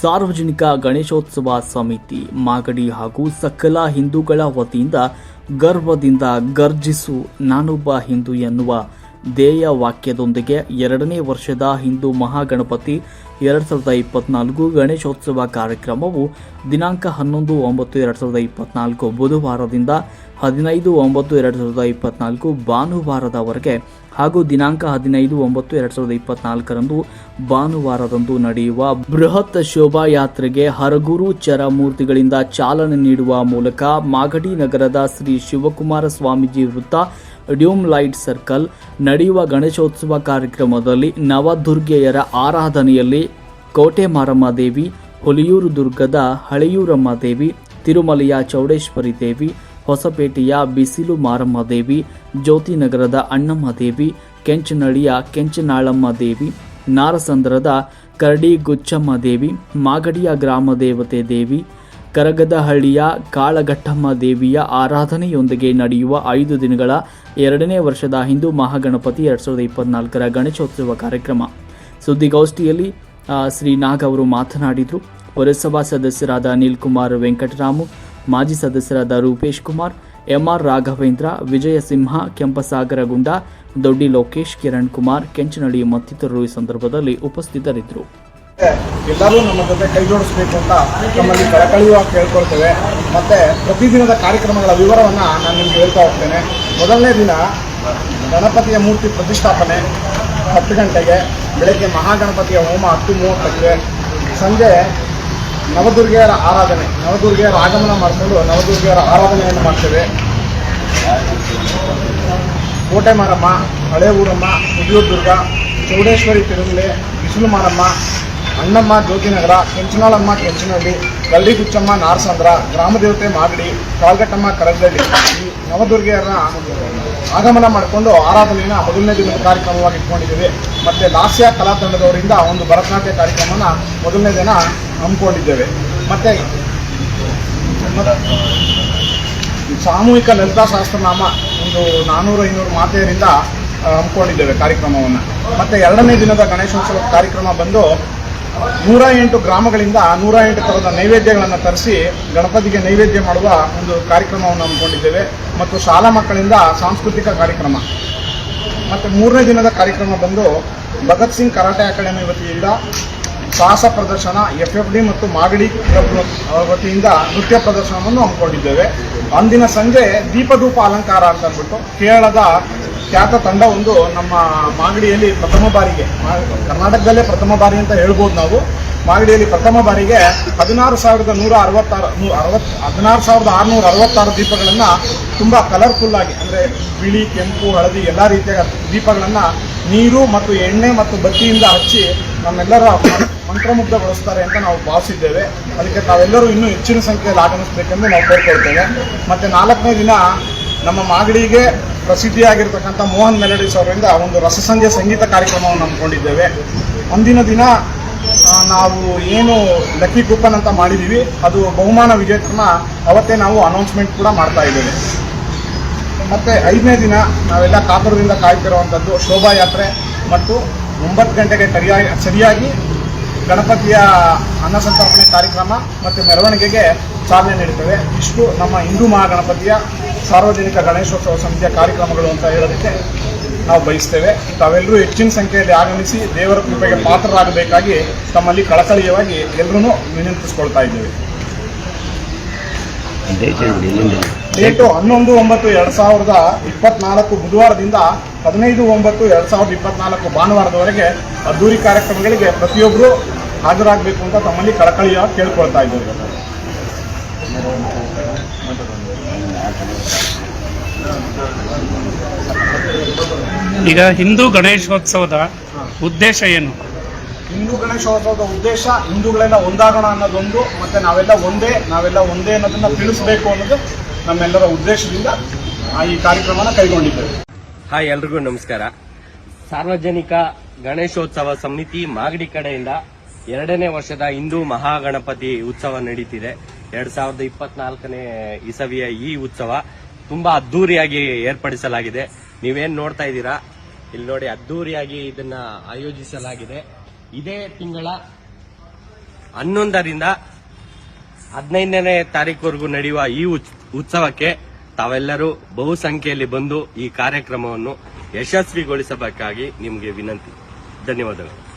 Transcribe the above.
ಸಾರ್ವಜನಿಕ ಗಣೇಶೋತ್ಸವ ಸಮಿತಿ ಮಾಗಡಿ ಹಾಗೂ ಸಕಲ ಹಿಂದೂಗಳ ವತಿಯಿಂದ ಗರ್ವದಿಂದ ಗರ್ಜಿಸು ನಾನೊಬ್ಬ ಹಿಂದೂ ಎನ್ನುವ ಧ್ಯೇಯ ವಾಕ್ಯದೊಂದಿಗೆ ಎರಡನೇ ವರ್ಷದ ಹಿಂದೂ ಮಹಾಗಣಪತಿ ಎರಡು ಸಾವಿರದ ಇಪ್ಪತ್ನಾಲ್ಕು ಗಣೇಶೋತ್ಸವ ಕಾರ್ಯಕ್ರಮವು ದಿನಾಂಕ ಹನ್ನೊಂದು ಒಂಬತ್ತು ಎರಡು ಸಾವಿರದ ಇಪ್ಪತ್ನಾಲ್ಕು ಬುಧವಾರದಿಂದ ಹದಿನೈದು ಒಂಬತ್ತು ಎರಡು ಸಾವಿರದ ಇಪ್ಪತ್ನಾಲ್ಕು ಭಾನುವಾರದವರೆಗೆ ಹಾಗೂ ದಿನಾಂಕ ಹದಿನೈದು ಒಂಬತ್ತು ಎರಡು ಸಾವಿರದ ಇಪ್ಪತ್ನಾಲ್ಕರಂದು ಭಾನುವಾರದಂದು ನಡೆಯುವ ಬೃಹತ್ ಶೋಭಾಯಾತ್ರೆಗೆ ಚರ ಮೂರ್ತಿಗಳಿಂದ ಚಾಲನೆ ನೀಡುವ ಮೂಲಕ ಮಾಗಡಿ ನಗರದ ಶ್ರೀ ಶಿವಕುಮಾರ ಸ್ವಾಮೀಜಿ ವೃತ್ತ ಡ್ಯೂಮ್ ಲೈಟ್ ಸರ್ಕಲ್ ನಡೆಯುವ ಗಣೇಶೋತ್ಸವ ಕಾರ್ಯಕ್ರಮದಲ್ಲಿ ನವದುರ್ಗೆಯರ ಆರಾಧನೆಯಲ್ಲಿ ಕೋಟೆ ಮಾರಮ್ಮ ದೇವಿ ಹುಲಿಯೂರು ದುರ್ಗದ ಹಳೆಯೂರಮ್ಮ ದೇವಿ ತಿರುಮಲೆಯ ಚೌಡೇಶ್ವರಿ ದೇವಿ ಹೊಸಪೇಟೆಯ ಬಿಸಿಲು ಮಾರಮ್ಮ ದೇವಿ ಜ್ಯೋತಿನಗರದ ಅಣ್ಣಮ್ಮ ದೇವಿ ಕೆಂಚನಳಿಯ ಕೆಂಚನಾಳಮ್ಮ ದೇವಿ ನಾರಸಂದ್ರದ ಕರಡಿ ಗುಚ್ಚಮ್ಮ ದೇವಿ ಮಾಗಡಿಯ ಗ್ರಾಮ ದೇವತೆ ದೇವಿ ಕರಗದಹಳ್ಳಿಯ ಕಾಳಘಟ್ಟಮ್ಮ ದೇವಿಯ ಆರಾಧನೆಯೊಂದಿಗೆ ನಡೆಯುವ ಐದು ದಿನಗಳ ಎರಡನೇ ವರ್ಷದ ಹಿಂದೂ ಮಹಾಗಣಪತಿ ಎರಡು ಸಾವಿರದ ಇಪ್ಪತ್ನಾಲ್ಕರ ಗಣೇಶೋತ್ಸವ ಕಾರ್ಯಕ್ರಮ. ಸುದ್ದಿಗೋಷ್ಠಿಯಲ್ಲಿ ಶ್ರೀ ನಾಗ್ ಅವರು ಮಾತನಾಡಿದರು. ಪುರಸಭಾ ಸದಸ್ಯರಾದ ಅನಿಲ್ ಕುಮಾರ್ ವೆಂಕಟರಾಮು, ಮಾಜಿ ಸದಸ್ಯರಾದ ರೂಪೇಶ್ ಕುಮಾರ್, ಎಂಆರ್ ರಾಘವೇಂದ್ರ ವಿಜಯ ಸಿಂಹ ಕೆಂಪಸಾಗರ ಗುಂಡ, ದೊಡ್ಡಿ ಲೋಕೇಶ್, ಕಿರಣ್ ಕುಮಾರ್ ಕೆಂಚನಳ್ಳಿ ಮತ್ತಿತರರು ಈ ಸಂದರ್ಭದಲ್ಲಿ ಉಪಸ್ಥಿತರಿದ್ದರು. ಎಲ್ಲರೂ ನಮ್ಮ ಜೊತೆ ಕೈ ಜೋಡಿಸ್ಬೇಕು ಅಂತ ನಮ್ಮಲ್ಲಿ ಕಳಕಳಿಯಾಗಿ ಕೇಳ್ಕೊಳ್ತೇವೆ ಮತ್ತೆ ಪ್ರತಿದಿನದ ಕಾರ್ಯಕ್ರಮಗಳ ವಿವರವನ್ನು ನಾನು ನಿಮ್ಗೆ ಹೇಳ್ತಾ ಹೋಗ್ತೇನೆ. ಮೊದಲನೇ ದಿನ ಗಣಪತಿಯ ಮೂರ್ತಿ ಪ್ರತಿಷ್ಠಾಪನೆ, ಹತ್ತು ಗಂಟೆಗೆ, ಬೆಳಗ್ಗೆ ಮಹಾಗಣಪತಿಯ ಹೋಮ ಹತ್ತು ಮೂವತ್ತಕ್ಕೆ, ಸಂಜೆ ನವದುರ್ಗೆಯರ ಆರಾಧನೆ, ನವದುರ್ಗೆಯರ ಆಗಮನ ಮಾಡಿಕೊಂಡು ನವದುರ್ಗೆಯರ ಆರಾಧನೆಯನ್ನು ಮಾಡ್ತೇವೆ. ಕೋಟೆ ಮಾರಮ್ಮ ಹಳೆ ಊರಮ್ಮ ಹುಡಿಯೂರು ದುರ್ಗ ಚೌಡೇಶ್ವರಿ, ತಿರುಮಲೆ, ಬಿಸಿಲು ಮಾರಮ್ಮ ಅಣ್ಣಮ್ಮ ಜ್ಯೋತಿನಗರ, ಕೆಂಚನಾಳಮ್ಮ ಕೆಂಚನಹಳ್ಳಿ ಗಲ್ಡಿ ಗುಚ್ಚಮ್ಮ ನಾರಸಂದ್ರ, ಗ್ರಾಮದೇವತೆ ಮಾಗಡಿ, ಕಾಲ್ಗಟ್ಟಮ್ಮ ಕರಗದಳ್ಳಿ ಈ ನವದುರ್ಗೆಯರನ್ನ ಆಗಮನ ಮಾಡಿಕೊಂಡು ಆರಾಧನೆಯನ್ನು ಮೊದಲನೇ ದಿನದ ಕಾರ್ಯಕ್ರಮವಾಗಿ ಇಟ್ಕೊಂಡಿದ್ದೀವಿ. ಮತ್ತು ಲಾಸ್ಯ ಕಲಾ ತಂಡದವರಿಂದ ಒಂದು ಭರತನಾಟ್ಯ ಕಾರ್ಯಕ್ರಮವನ್ನು ಮೊದಲನೇ ದಿನ ಹಮ್ಮಿಕೊಂಡಿದ್ದೇವೆ. ಮತ್ತು ಸಾಮೂಹಿಕ ಲಲಿತಾ ಸಹಸ್ರನಾಮ ಒಂದು ನಾನ್ನೂರು ಐನೂರು ಮಾತೆಯರಿಂದ ಹಮ್ಮಿಕೊಂಡಿದ್ದೇವೆ ಕಾರ್ಯಕ್ರಮವನ್ನು. ಮತ್ತು ಎರಡನೇ ದಿನದ ಗಣೇಶೋತ್ಸವ ಕಾರ್ಯಕ್ರಮ ಬಂದು ನೂರ ಎಂಟು ಗ್ರಾಮಗಳಿಂದ ನೂರ ಎಂಟು ಥರದ ನೈವೇದ್ಯಗಳನ್ನು ತರಿಸಿ ಗಣಪತಿಗೆ ನೈವೇದ್ಯ ಮಾಡುವ ಒಂದು ಕಾರ್ಯಕ್ರಮವನ್ನು ಹಮ್ಮಿಕೊಂಡಿದ್ದೇವೆ. ಮತ್ತು ಶಾಲಾ ಮಕ್ಕಳಿಂದ ಸಾಂಸ್ಕೃತಿಕ ಕಾರ್ಯಕ್ರಮ. ಮತ್ತು ಮೂರನೇ ದಿನದ ಕಾರ್ಯಕ್ರಮ ಬಂದು ಭಗತ್ ಸಿಂಗ್ ಕರಾಟೆ ಅಕಾಡೆಮಿ ವತಿಯಿಂದ ಸಾಹಸ ಪ್ರದರ್ಶನ ಎಫ್ ಎಫ್ ಡಿ ಮತ್ತು ಮಾಗಡಿ ಕ್ಲಬ್ ವತಿಯಿಂದ ನೃತ್ಯ ಪ್ರದರ್ಶನವನ್ನು ಹಮ್ಮಿಕೊಂಡಿದ್ದೇವೆ. ಅಂದಿನ ಸಂಜೆ ದೀಪಧೂಪ ಅಲಂಕಾರ ಅಂತ ಅಂದ್ಬಿಟ್ಟು ಕೇರಳದ ಖ್ಯಾತ ತಂಡ ಒಂದು ನಮ್ಮ ಮಾಗಡಿಯಲ್ಲಿ ಪ್ರಥಮ ಬಾರಿಗೆ. ಕರ್ನಾಟಕದಲ್ಲೇ ಪ್ರಥಮ ಬಾರಿ ಅಂತ ಹೇಳ್ಬೋದು ನಾವು. ಮಾಗಡಿಯಲ್ಲಿ ಪ್ರಥಮ ಬಾರಿಗೆ ಹದಿನಾರು ಸಾವಿರದ ನೂರ ಅರವತ್ತಾರು, ನೂ ಅರವತ್ತು ಹದಿನಾರು ಸಾವಿರದ ಆರುನೂರ ಅರವತ್ತಾರು ದೀಪಗಳನ್ನು ತುಂಬ ಕಲರ್ಫುಲ್ ಆಗಿ, ಅಂದರೆ ಬಿಳಿ, ಕೆಂಪು, ಹಳದಿ, ಎಲ್ಲ ರೀತಿಯ ದೀಪಗಳನ್ನು ನೀರು ಮತ್ತು ಎಣ್ಣೆ ಮತ್ತು ಬತ್ತಿಯಿಂದ ಹಚ್ಚಿ ನಮ್ಮೆಲ್ಲರ ಮಂತ್ರಮುಗ್ಧಗೊಳಿಸ್ತಾರೆ ಅಂತ ನಾವು ಭಾವಿಸಿದ್ದೇವೆ. ಅದಕ್ಕೆ ತಾವೆಲ್ಲರೂ ಇನ್ನೂ ಹೆಚ್ಚಿನ ಸಂಖ್ಯೆಯಲ್ಲಿ ಆಗಮಿಸಬೇಕೆಂದು ನಾವು ಕೋರ್ಕೊಳ್ತೇವೆ. ಮತ್ತು ನಾಲ್ಕನೇ ದಿನ ನಮ್ಮ ಮಾಗಡಿಗೆ ಪ್ರಸಿದ್ಧಿಯಾಗಿರ್ತಕ್ಕಂಥ ಮೋಹನ್ ಮೆಲಡೀಸ್ ಅವರಿಂದ ಒಂದು ರಸಸಂಜೆ ಸಂಗೀತ ಕಾರ್ಯಕ್ರಮವನ್ನು ಹಮ್ಮಿಕೊಂಡಿದ್ದೇವೆ. ಅಂದಿನ ದಿನ ನಾವು ಏನು ಲಕ್ಕಿ ಕೂಪನ್ ಅಂತ ಮಾಡಿದ್ದೀವಿ ಅದು ಬಹುಮಾನ ವಿಜೇತರನ್ನ ಅವತ್ತೇ ನಾವು ಅನೌನ್ಸ್ಮೆಂಟ್ ಕೂಡ ಮಾಡ್ತಾ ಇದ್ದೇವೆ. ಮತ್ತು ಐದನೇ ದಿನ ನಾವೆಲ್ಲ ಕಾಪುರದಿಂದ ಕಾಯ್ತಿರುವಂಥದ್ದು ಶೋಭಾಯಾತ್ರೆ ಮತ್ತು ಒಂಬತ್ತು ಗಂಟೆಗೆ ಸರಿಯಾಗಿ ಸರಿಯಾಗಿ ಗಣಪತಿಯ ಅನ್ನಸಂತರ್ಪಣೆ ಕಾರ್ಯಕ್ರಮ ಮತ್ತು ಮೆರವಣಿಗೆಗೆ ಚಾಲನೆ ನೀಡುತ್ತೇವೆ. ಇಷ್ಟು ನಮ್ಮ ಹಿಂದೂ ಮಹಾಗಣಪತಿಯ ಸಾರ್ವಜನಿಕ ಗಣೇಶೋತ್ಸವ ಸಮಿತಿಯ ಕಾರ್ಯಕ್ರಮಗಳು ಅಂತ ಹೇಳೋದಕ್ಕೆ ನಾವು ಬಯಸ್ತೇವೆ. ತಾವೆಲ್ಲರೂ ಹೆಚ್ಚಿನ ಸಂಖ್ಯೆಯಲ್ಲಿ ಆಗಮಿಸಿ ದೇವರ ಕೃಪೆಗೆ ಪಾತ್ರರಾಗಬೇಕಾಗಿ ತಮ್ಮಲ್ಲಿ ಕಳಕಳಿಯವಾಗಿ ಎಲ್ಲರೂ ವಿನಂತಿಸ್ಕೊಳ್ತಾ ಇದ್ದೇವೆ. ಡೇಟ್ ಹನ್ನೊಂದು ಒಂಬತ್ತು ಎರಡು ಸಾವಿರದ ಇಪ್ಪತ್ನಾಲ್ಕು ಬುಧವಾರದಿಂದ ಹದಿನೈದು ಒಂಬತ್ತು ಎರಡು ಸಾವಿರದ ಇಪ್ಪತ್ನಾಲ್ಕು ಭಾನುವಾರದವರೆಗೆ ಅದ್ದೂರಿ ಕಾರ್ಯಕ್ರಮಗಳಿಗೆ ಪ್ರತಿಯೊಬ್ಬರು ಹಾಜರಾಗಬೇಕು ಅಂತ ತಮ್ಮಲ್ಲಿ ಕಳಕಳಿಯ ಕೇಳ್ಕೊಳ್ತಾ ಇದ್ದೇವೆ. ಈಗ ಹಿಂದೂ ಗಣೇಶೋತ್ಸವದ ಉದ್ದೇಶ ಏನು? ಹಿಂದೂ ಗಣೇಶೋತ್ಸವದ ಉದ್ದೇಶ ಹಿಂದೂಗಳೆಲ್ಲ ಒಂದಾಗೋಣ ಅನ್ನೋದೊಂದು ಮತ್ತೆ ನಾವೆಲ್ಲ ಒಂದೇ ನಾವೆಲ್ಲ ಒಂದೇ ಅನ್ನೋದನ್ನ ತಿಳಿಸ್ಬೇಕು ಅನ್ನೋದು ನಮ್ಮೆಲ್ಲರ ಉದ್ದೇಶದಿಂದ ಆ ಈ ಕಾರ್ಯಕ್ರಮನ ಕೈಗೊಂಡಿದ್ದೇವೆ. ಹಾಯ್ ಎಲ್ರಿಗೂ ನಮಸ್ಕಾರ. ಸಾರ್ವಜನಿಕ ಗಣೇಶೋತ್ಸವ ಸಮಿತಿ ಮಾಗಡಿ ಕಡೆಯಿಂದ ಎರಡನೇ ವರ್ಷದ ಹಿಂದೂ ಮಹಾಗಣಪತಿ ಉತ್ಸವ ನಡೀತಿದೆ. ಎರಡ್ ಸಾವಿರದ ಇಪ್ಪತ್ನಾಲ್ಕನೇ ಇಸವಿಯ ಈ ಉತ್ಸವ ತುಂಬಾ ಅದ್ದೂರಿಯಾಗಿ ಏರ್ಪಡಿಸಲಾಗಿದೆ. ನೀವೇನ್ ನೋಡ್ತಾ ಇದ್ದೀರಾ? ಇಲ್ಲಿ ನೋಡಿ, ಅದ್ದೂರಿಯಾಗಿ ಇದನ್ನ ಆಯೋಜಿಸಲಾಗಿದೆ. ಇದೇ ತಿಂಗಳ ಹನ್ನೊಂದರಿಂದ ಹದಿನೈದನೇ ತಾರೀಕುವರೆಗೂ ನಡೆಯುವ ಈ ಉತ್- ಉತ್ಸವಕ್ಕೆ ತಾವೆಲ್ಲರೂ ಬಹುಸಂಖ್ಯೆಯಲ್ಲಿ ಬಂದು ಈ ಕಾರ್ಯಕ್ರಮವನ್ನು ಯಶಸ್ವಿಗೊಳಿಸಬೇಕಾಗಿ ನಿಮಗೆ ವಿನಂತಿ. ಧನ್ಯವಾದಗಳು.